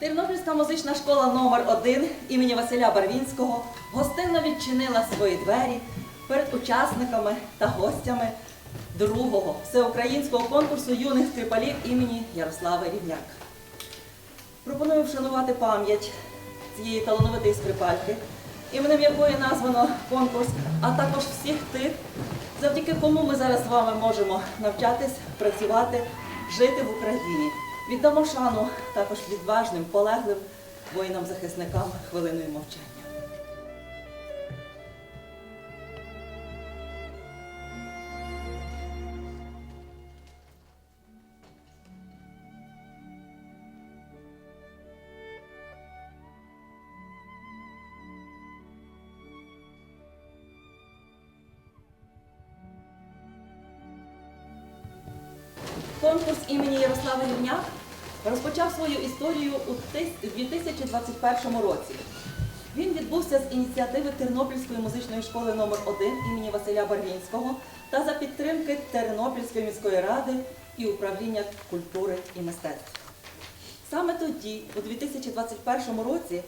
Тернопільська музична школа номер 1 імені Василя Барвінського гостинно відчинила свої двері перед учасниками та гостями другого всеукраїнського конкурсу юних скрипалів імені Ярослави Рівняк. Пропоную вшанувати пам'ять цієї талановитої скрипальки, іменем якої названо конкурс, а також всіх тих, завдяки кому ми зараз з вами можемо навчатись, працювати, жити в Україні. Віддамо шану також відважним, полеглим воїнам-захисникам хвилиною мовчання. Конкурс імені Ярослава Рівняк розпочав свою історію у 2021 році. Він відбувся з ініціативи Тернопільської музичної школи номер 1 імені Василя Барвінського та за підтримки Тернопільської міської ради і управління культури і мистецтв. Саме тоді, у 2021 році,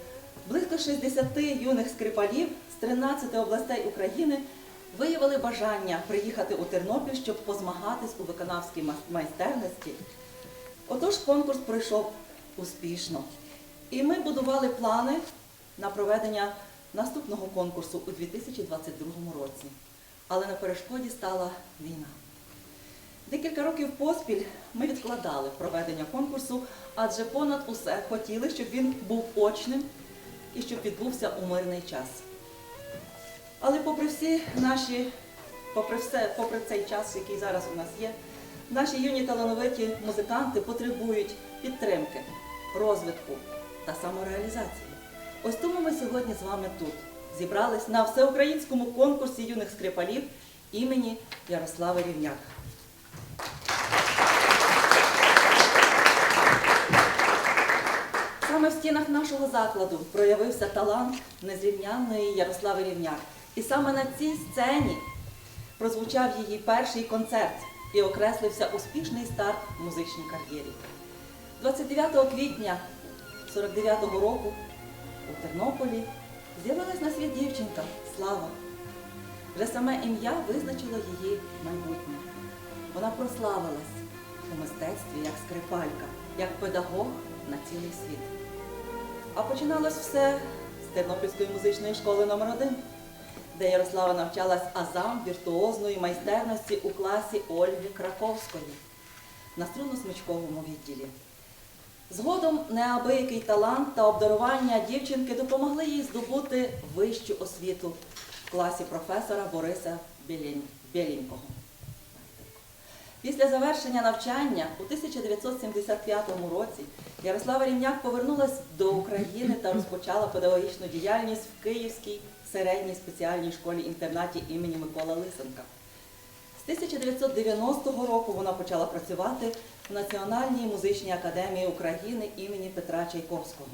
близько 60 юних скрипалів з 13 областей України виявили бажання приїхати у Тернопіль, щоб позмагатись у виконавській майстерності. Отож, конкурс пройшов успішно. І ми будували плани на проведення наступного конкурсу у 2022 році. Але на перешкоді стала війна. Декілька років поспіль ми відкладали проведення конкурсу, адже понад усе хотіли, щоб він був очним і щоб відбувся у мирний час. Але попри всі наші, попри все, попри цей час, який зараз у нас є, наші юні талановиті музиканти потребують підтримки, розвитку та самореалізації. Ось тому ми сьогодні з вами тут зібрались на всеукраїнському конкурсі юних скрипалів імені Ярослави Рівняк. Саме в стінах нашого закладу проявився талант незрівнянної Ярослави Рівняк. І саме на цій сцені прозвучав її перший концерт і окреслився успішний старт в музичній кар'єрі. 29 квітня 49-го року у Тернополі з'явилась на світ дівчинка Слава. Вже саме ім'я визначило її майбутнє. Вона прославилась у мистецтві як скрипалька, як педагог на цілий світ. А починалось все з Тернопільської музичної школи номер 1 де Ярослава навчалась азам віртуозної майстерності у класі Ольги Краковської на струнно-смичковому відділі. Згодом неабиякий талант та обдарування дівчинки допомогли їй здобути вищу освіту в класі професора Бориса Білінького. Після завершення навчання у 1975 році Ярослава Рівняк повернулась до України та розпочала педагогічну діяльність в Київській середній спеціальній школі-інтернаті імені Микола Лисенка. З 1990 року вона почала працювати в Національній музичній академії України імені Петра Чайковського.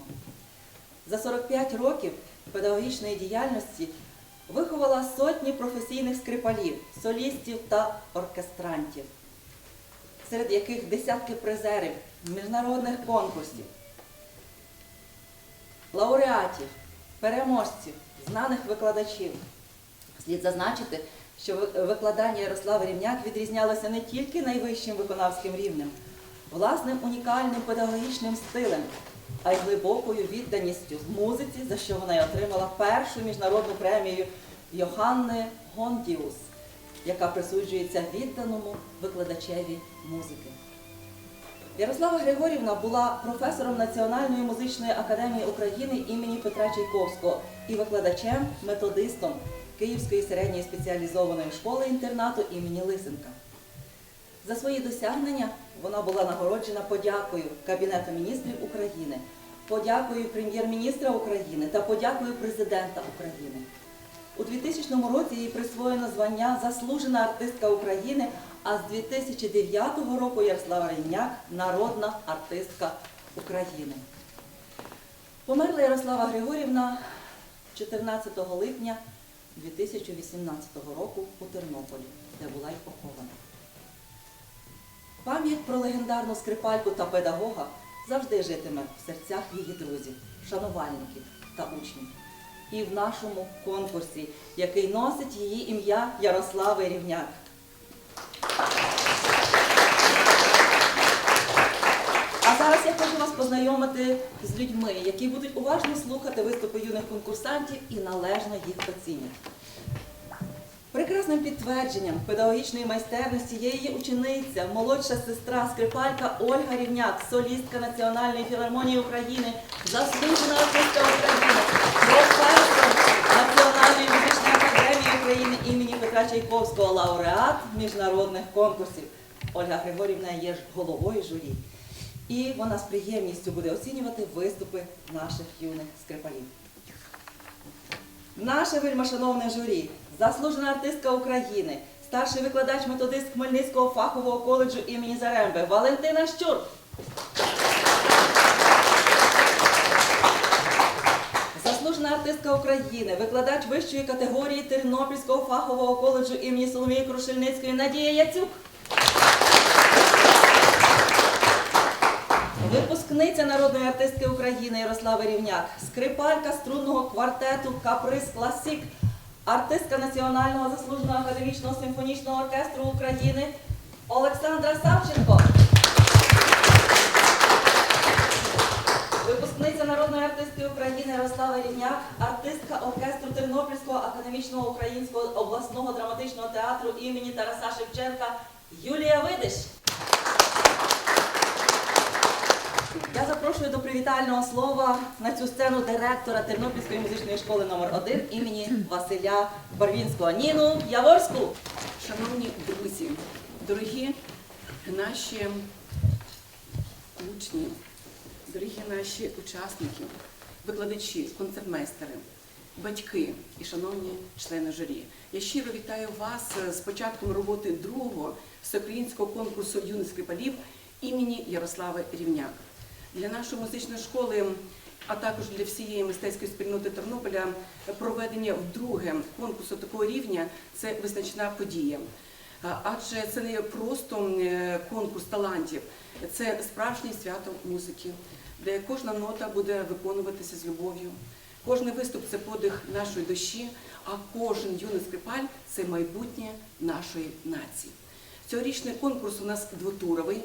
За 45 років педагогічної діяльності виховала сотні професійних скрипалів, солістів та оркестрантів, серед яких десятки призерів міжнародних конкурсів, лауреатів, переможців, знаних викладачів. Слід зазначити, що викладання Ярослави Рівняк відрізнялося не тільки найвищим виконавським рівнем, власним унікальним педагогічним стилем, а й глибокою відданістю в музиці, за що вона й отримала першу міжнародну премію Йоханни Гондіус, яка присуджується відданому викладачеві музики. Ярослава Григорівна була професором Національної музичної академії України імені Петра Чайковського і викладачем, методистом Київської середньої спеціалізованої школи інтернату імені Лисенка. За свої досягнення вона була нагороджена подякою Кабінету міністрів України, подякою прем'єр-міністра України та подякою президента України. У 2000 році їй присвоєно звання Заслужена артистка України, а з 2009 року Ярослава Рівняк народна артистка України. Померла Ярослава Григорівна 14 липня 2018 року у Тернополі, де була й похована. Пам'ять про легендарну скрипальку та педагога завжди житиме в серцях її друзів, шанувальників та учнів. І в нашому конкурсі, який носить її ім'я Ярослави Рівняк. А зараз я хочу вас познайомити з людьми, які будуть уважно слухати виступи юних конкурсантів і належно їх оцінять. Прекрасним підтвердженням педагогічної майстерності є її учениця, молодша сестра, скрипалька Ольга Рівняк, солістка Національної філармонії України, заслужена артистка України, професор Національної музичної академії України імені Чайковського, лауреат міжнародних конкурсів. Ольга Григорівна є головою журі. І вона з приємністю буде оцінювати виступи наших юних скрипалів. Наше вельмишановне журі, заслужена артистка України, старший викладач методист Хмельницького фахового коледжу імені Заремби Валентина Щур. Заслужена артистка України, викладач вищої категорії Тернопільського фахового коледжу імені Соломії Крушельницької Надія Яцюк. Випускниця народної артистки України Ярослава Рівняк, скрипалька струнного квартету Каприз Класік, артистка Національного заслуженого академічного симфонічного оркестру України Олександра Савченко. Випускниця народної артистки України Ярослава Рівняк, артистка оркестру Тернопільського академічного українського обласного драматичного театру імені Тараса Шевченка Юлія Видиш. Я запрошую до привітального слова на цю сцену директора Тернопільської музичної школи номер 1 імені Василя Барвінського Ніну Яворську. Шановні друзі, дорогі наші учні, дорогі наші учасники, викладачі, концертмейстери, батьки і шановні члени журі. Я щиро вітаю вас з початком роботи другого всеукраїнського конкурсу юних скрипалів імені Ярослави Рівняк. Для нашої музичної школи, а також для всієї мистецької спільноти Тернополя, проведення вдруге конкурсу такого рівня це визначна подія. Адже це не просто конкурс талантів, це справжнє свято музики, де кожна нота буде виконуватися з любов'ю. Кожний виступ це подих нашої душі, а кожен юний скрипаль це майбутнє нашої нації. Цьогорічний конкурс у нас двотуровий.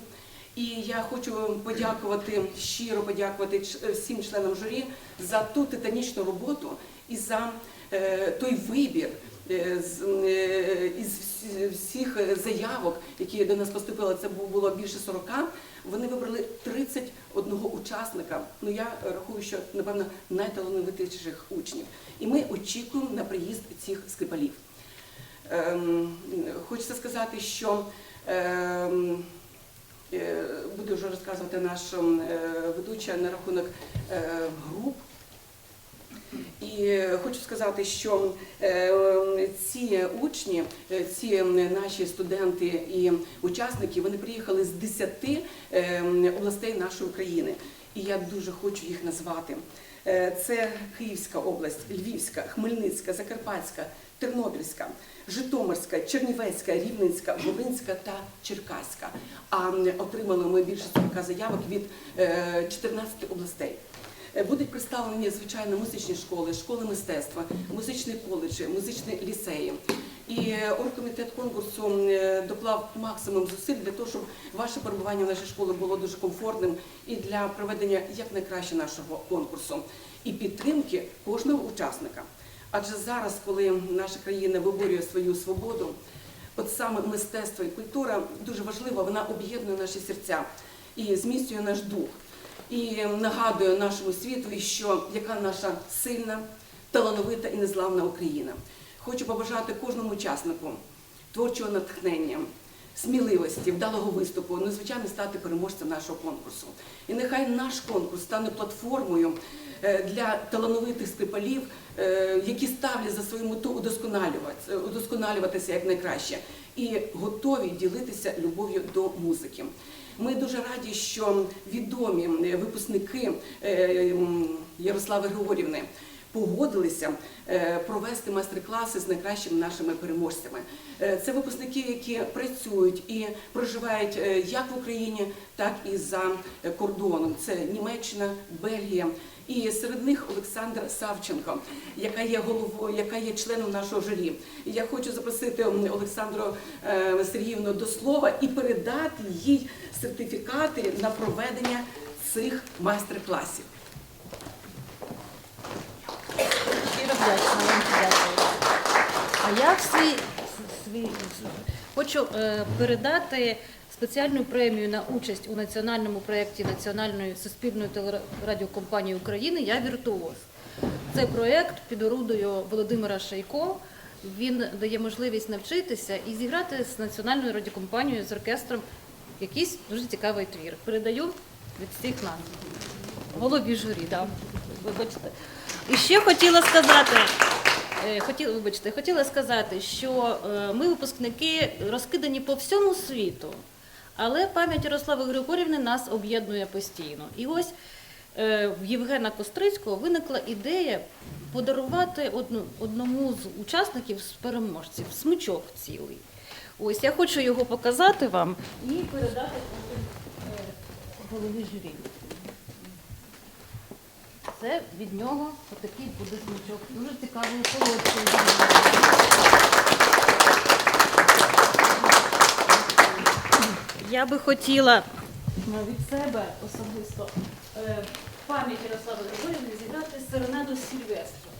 І я хочу подякувати, щиро подякувати всім членам журі за ту титанічну роботу і за е, той вибір е, з, е, із всіх заявок, які до нас поступили, це було більше 40, вони вибрали 31 учасника. Ну я рахую, що напевно найталановитіших учнів. І ми очікуємо на приїзд цих скрипалів. Ем, хочеться сказати, що ем, е, буде вже розказувати наша е, ведуча на рахунок е, груп. І хочу сказати, що е, ці учні, е, ці наші студенти і учасники, вони приїхали з 10 е, областей нашої країни. І я дуже хочу їх назвати. Це Київська область, Львівська, Хмельницька, Закарпатська, Тернопільська, Житомирська, Чернівецька, Рівненська, Волинська та Черкаська. А отримали ми більше 40 заявок від е, 14 областей. Е, Будуть представлені звичайно музичні школи, школи мистецтва, музичні коледжі, музичні ліцеї. І е, оргкомітет конкурсу е, доклав максимум зусиль для того, щоб ваше перебування в нашій школі було дуже комфортним і для проведення якнайкраще нашого конкурсу і підтримки кожного учасника. Адже зараз, коли наша країна виборює свою свободу, от саме мистецтво і культура дуже важлива, вона об'єднує наші серця і зміцнює наш дух. І нагадує нашому світу, що яка наша сильна, талановита і незламна Україна. Хочу побажати кожному учаснику творчого натхнення, сміливості, вдалого виступу, ну, звичайно, стати переможцем нашого конкурсу. І нехай наш конкурс стане платформою е, для талановитих скрипалів, е, які ставлять за свою мету удосконалюватися, удосконалюватися як найкраще і готові ділитися любов'ю до музики. Ми дуже раді, що відомі е, випускники е, Ярослави Григорівни погодилися е, провести майстер-класи з найкращими нашими переможцями. Це випускники, які працюють і проживають як в Україні, так і за кордоном. Це Німеччина, Бельгія. І серед них Олександр Савченко, яка є головою, яка є членом нашого журі. Я хочу запросити Олександру е, Сергіївну до слова і передати їй сертифікати на проведення цих майстер-класів. А я в свій, хочу е, передати спеціальну премію на участь у національному проєкті Національної суспільної телерадіокомпанії України Я віртуоз. Це проєкт під орудою Володимира Шайко. Він дає можливість навчитися і зіграти з національною радіокомпанією з оркестром якийсь дуже цікавий твір. Передаю від всіх нас. Голові журі, да. Вибачте. І ще хотіла сказати, е, хотіла, вибачте, хотіла сказати, що е, ми, випускники, розкидані по всьому світу, але пам'ять Ярослави Григорівни нас об'єднує постійно. І ось е, в Євгена Кострицького виникла ідея подарувати одному з учасників з переможців смичок цілий. Ось я хочу його показати вам і передати е, голові журі. Це від нього отакий буде смачок. Дуже цікавий солодкий. Я би хотіла від себе особисто е, пам'ять Ярослави Григорівни зіграти серенаду Сільвестру.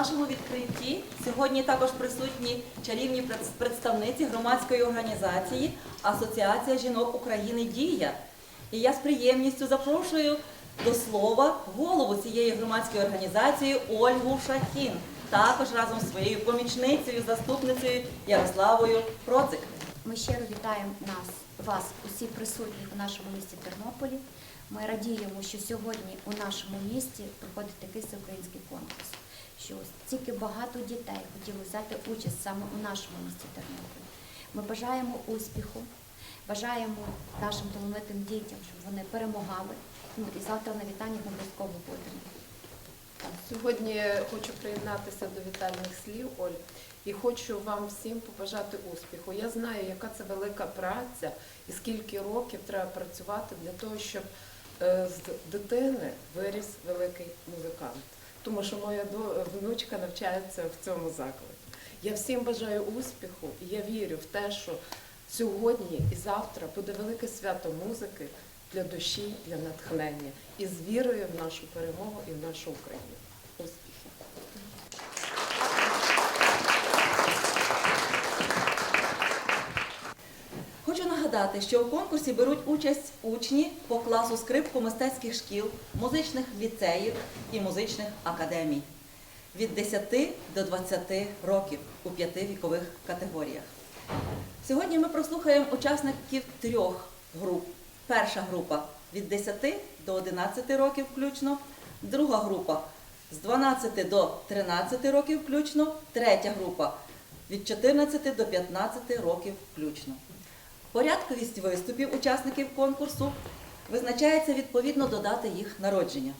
Нашому відкритті сьогодні також присутні чарівні представниці громадської організації Асоціація жінок України Дія. І я з приємністю запрошую до слова голову цієї громадської організації Ольгу Шахін, також разом з своєю помічницею, заступницею Ярославою Процик. Ми щиро вітаємо нас, вас, усіх присутніх у нашому місті Тернополі. Ми радіємо, що сьогодні у нашому місті проходить такий всеукраїнський конкурс, що стільки багато дітей хотіли взяти участь саме у нашому місті Тернополі. Ми бажаємо успіху, бажаємо нашим талановитим дітям, щоб вони перемагали. Ну, і завтра на вітаннях обов'язково будемо. Сьогодні хочу приєднатися до вітальних слів, Оль, і хочу вам всім побажати успіху. Я знаю, яка це велика праця і скільки років треба працювати для того, щоб е, з дитини виріс великий музикант. Тому що моя внучка навчається в цьому закладі. Я всім бажаю успіху, і я вірю в те, що сьогодні і завтра буде велике свято музики для душі, для натхнення і з вірою в нашу перемогу і в нашу Україну. Успіхів! Хочу нагадати, що у конкурсі беруть участь учні по класу скрипку мистецьких шкіл, музичних ліцеїв і музичних академій від 10 до 20 років у п'яти вікових категоріях. Сьогодні ми прослухаємо учасників трьох груп. Перша група від 10 до 11 років включно, друга група з 12 до 13 років включно, третя група від 14 до 15 років включно. Порядковість виступів учасників конкурсу визначається відповідно до дати їх народження.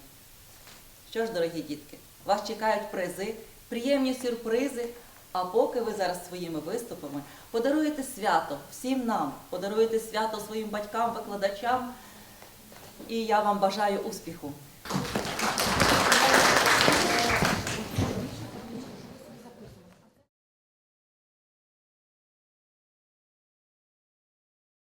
Що ж, дорогі дітки, вас чекають призи, приємні сюрпризи. А поки ви зараз своїми виступами подаруєте свято всім нам, подаруєте свято своїм батькам, викладачам. І я вам бажаю успіху.